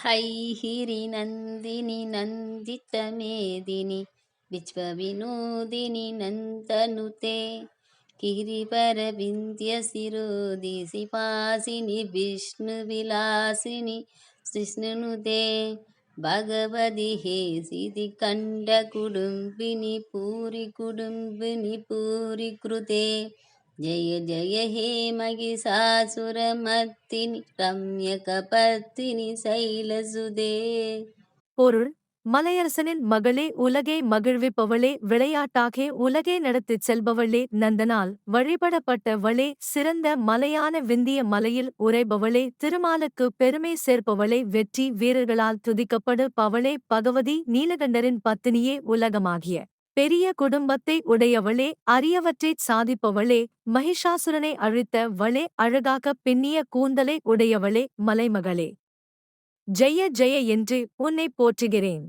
ಹೈಹಿರಿ ನಂದಿನಿ ನಂದಿತ ಮೇದಿನಿ ವಿಶ್ವ ವಿನೋದಿನಿ ನಂತನುತೆ ಕಿರಿಪರ ವಿಂಧ್ಯ ಸಿರೋದಿಸಿ ಪಾಸಿನಿ ವಿಷ್ಣು ವಿಲಾಸಿನಿ ಸೃಷ್ಣುನುತೆ ಭಗವದಿ ಹೇಸಿದಿ ಕಂಡ ಕುಡುಂಬಿನಿ ಪೂರಿ ಕುಡುಂಬಿನಿ ಪೂರಿ ಕೃತೆ జయ జయ హే మహిషాసురమర్తిని రమ్యకపర్తిని சைலசுதே பொருள் மலையரசனின் மகளே உலகே மகிழ்விப்பவளே விளையாட்டாகே உலகே நடத்திச் செல்பவளே நந்தனால் வழிபடப்பட்டவளே சிறந்த மலையான விந்திய மலையில் உரைபவளே திருமாலுக்கு பெருமை சேர்ப்பவளே வெற்றி வீரர்களால் துதிக்கப்படு பவளே பகவதி நீலகண்டரின் பத்தினியே உலகமாகிய பெரிய குடும்பத்தை உடையவளே அரியவற்றைச் சாதிப்பவளே மகிஷாசுரனை அழித்த வளே அழகாக பின்னிய கூந்தலை உடையவளே மலைமகளே. ஜெய ஜெய என்று உன்னை போற்றுகிறேன்.